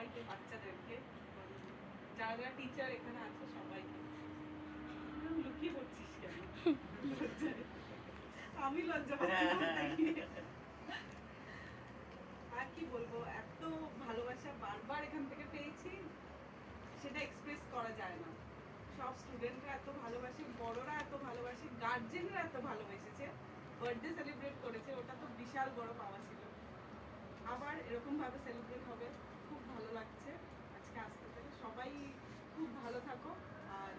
সবাইকে বাচ্চাদেরকে যারা যারা টিচার এখানে আছে সবাইকে। লুকিয়ে পড়ছিস কেন? আমি লজ্জা পাচ্ছি আর কি বলব এত ভালোবাসা বারবার এখান থেকে পেয়েছি সেটা এক্সপ্রেস করা যায় না। সব স্টুডেন্টরা এত ভালোবাসে বড়রা এত ভালোবাসে গার্জেনরা এত ভালোবেসেছে বার্থডে সেলিব্রেট করেছে ওটা তো বিশাল বড় পাওয়া ছিল। আবার এরকম ভাবে সেলিব্রেট হবে। খুব ভালো লাগছে। আজকে আসতে পেরে। সবাই খুব ভালো থাকো। আর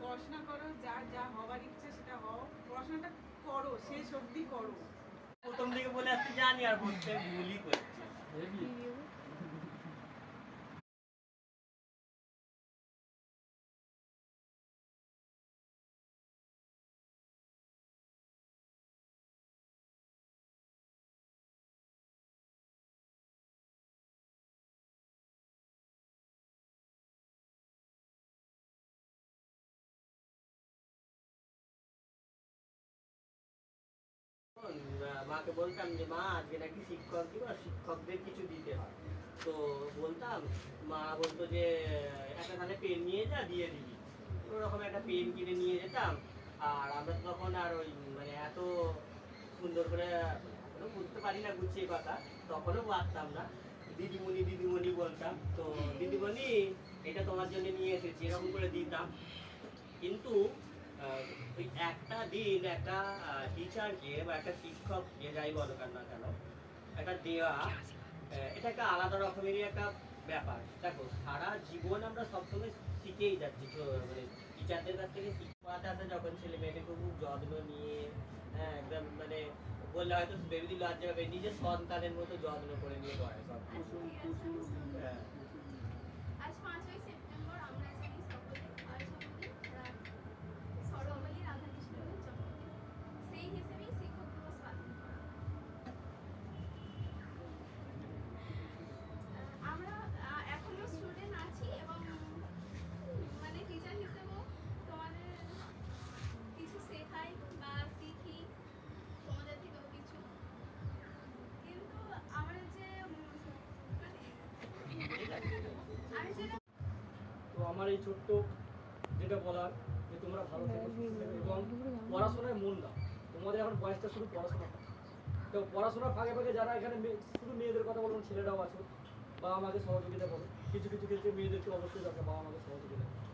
পড়াশোনা করো। যার যা হওয়ার ইচ্ছে সেটা হও। পড়াশোনাটা করো। শেষ অবধি করো। প্রথম দিকে বলে আসতে জানি আর বলতে ভুলই করছে মাকে বলতাম যে মা আজকে নাকি শিক্ষক দিবস শিক্ষকদের কিছু দিতে হয়। তো বলতাম মা বলতো যে একটা তাহলে পেন নিয়ে যা দিয়ে দিবি। ওরকম একটা পেন কিনে নিয়ে যেতাম। আর আমরা তখন আর ওই মানে এত সুন্দর করে এখনও বুঝতে পারি না গুছিয়ে কথা তখনও পারতাম না। দিদিমণি দিদিমণি বলতাম তো দিদিমণি এটা তোমার জন্য নিয়ে এসেছি। এরকম করে দিতাম। কিন্তু ওই একটা দিন একটা টিচারকে বা একটা শিক্ষককে যাই বলো কেন না কেন একটা দেওয়া এটা একটা আলাদা রকমেরই একটা ব্যাপার দেখো সারা জীবন আমরা সবসময় শিখেই যাচ্ছি মানে টিচারদের কাছ থেকে শিক্ষাতে আসে যখন ছেলে মেয়েকে খুব যত্ন নিয়ে হ্যাঁ একদম মানে বললে হয়তো বেবি দিল লজ্জা পাবে নিজের সন্তানের মতো যত্ন করে নিয়ে পড়ে সব কিছু হ্যাঁ আজ পাঁচই সেপ্টেম্বর। আমার এই ছোট্ট যেটা বলার যে তোমরা ভালো থেকো এবং পড়াশোনায় মন দাও তোমাদের এখন বয়সটা শুধু পড়াশোনা। তো পড়াশোনার ফাঁকে ফাঁকে যারা এখানে শুধু মেয়েদের কথা বলুন ছেলেরাও আছে বাবা মাকে সহযোগিতা করো কিছু কিছু ক্ষেত্রে মেয়েদেরকে অবশ্যই দরকার বাবা মাকে সহযোগিতা করো।